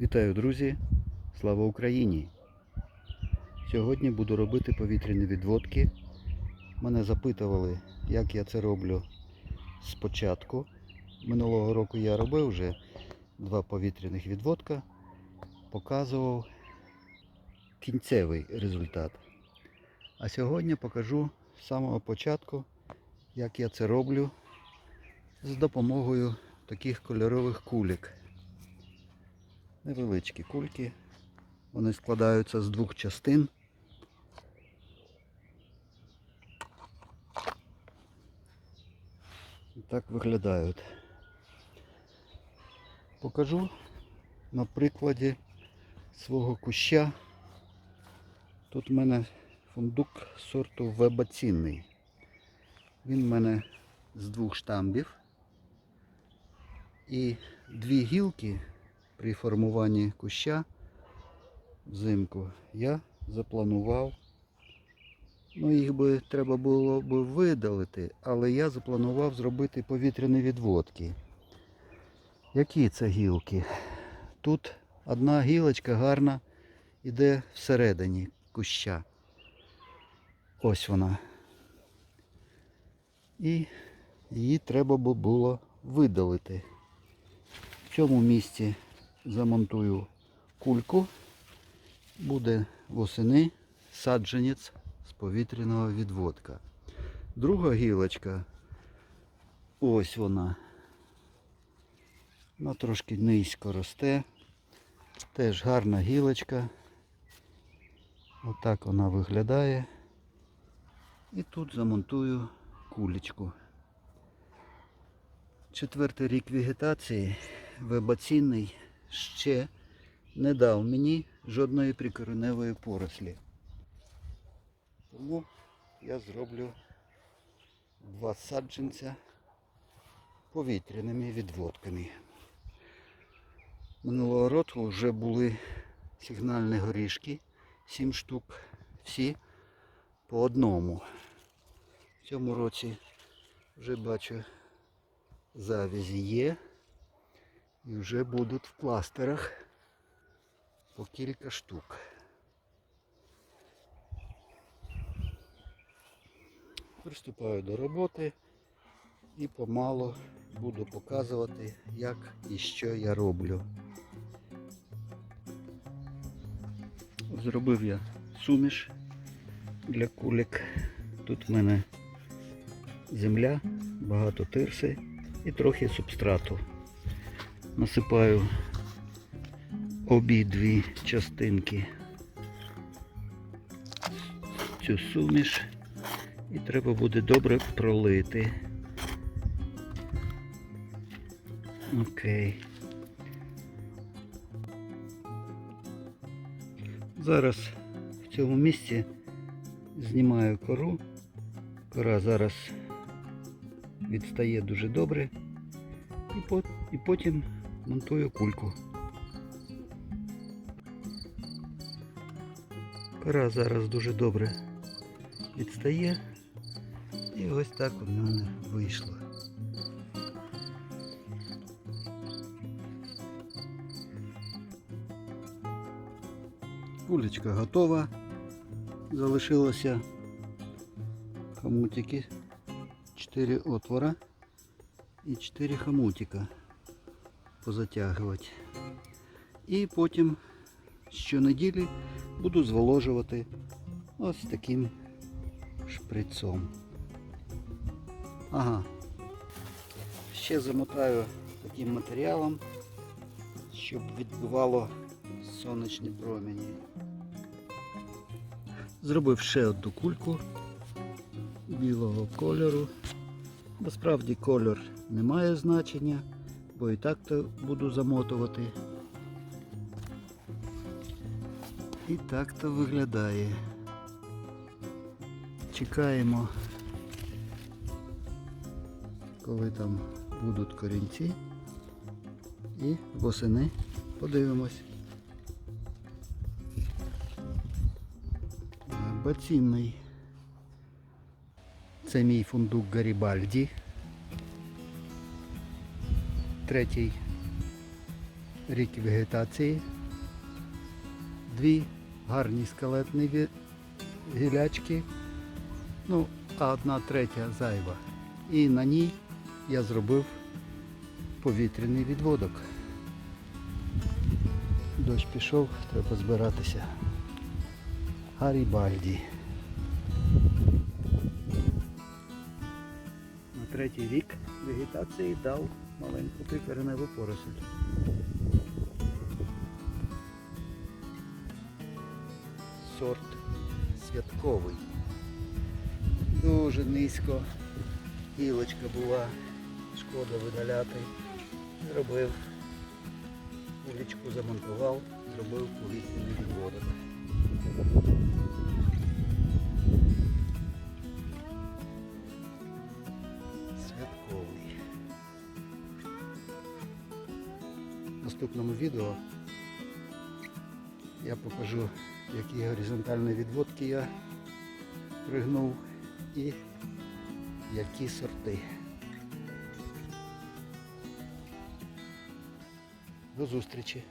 Вітаю, друзі! Слава Україні! Сьогодні буду робити повітряні відводки. Мене запитували, як я це роблю спочатку. Минулого року я робив вже два повітряних відводка, показував кінцевий результат. А сьогодні покажу з самого початку, як я це роблю з допомогою таких кольорових кулік. Невеличкі кульки. Вони складаються з двох частин. І Так виглядають. Покажу на прикладі свого куща. Тут в мене фундук сорту вебацінний. Він в мене з двох штамбів. І дві гілки при формуванні куща взимку я запланував. Ну, їх би треба було б видалити, але я запланував зробити повітряні відводки. Які це гілки? Тут одна гілочка гарна іде всередині куща. Ось вона. І її треба було видалити. В цьому місці замонтую кульку. Буде восени саджанець з повітряного відводка. Друга гілочка, ось вона. Вона трошки низько росте. Теж гарна гілочка. Отак вона виглядає. І тут замонтую кулечку. Четвертий рік вегетації вебаційний ще не дав мені жодної прикореневої порослі. Тому я зроблю два саджанця повітряними відводками. Минулого року вже були сигнальні горішки, 7 штук, всі по одному. В цьому році вже бачу завязі є. І вже будуть в кластерах по кілька штук. Приступаю до роботи і помалу буду показувати, як і що я роблю. Зробив я суміш для кулик. Тут в мене земля, багато тирси і трохи субстрату насипаю обидві частинки цю суміш і треба буде добре пролити. Окей. Зараз в цьому місці знімаю кору. Кора зараз відстає дуже добре. І, потім монтую кульку. Кора зараз дуже добре відстає. І ось так у мене вийшло. Кулечка готова. Залишилося хомутики. 4 отвора і 4 хомутика Позатягувати. І потім щонеділі буду зволожувати ось таким шприцом. Ага. Ще замотаю таким матеріалом, щоб відбивало сонячні промені. Зробив ще одну кульку білого кольору. Насправді кольор не має значення, бо і так то буду замотувати. І так то виглядає. Чекаємо, коли там будуть корінці. І восени подивимось. Бацінний. Це мій фундук Гарібальді. Третій рік вегетації. Дві гарні скелетні гілячки. Ну, а одна третя зайва. І на ній я зробив повітряний відводок. Дощ пішов, треба збиратися. Гарібальді. На третій рік вегетації дав маленьку прикореневу поросль. Сорт святковий. Дуже низько. Гілочка була, шкода видаляти. Зробив. Вуличку замонтував, зробив повітряний відводок. Святковий. Наступному відео я покажу, які горизонтальні відводки я пригнув і які сорти. До зустрічі!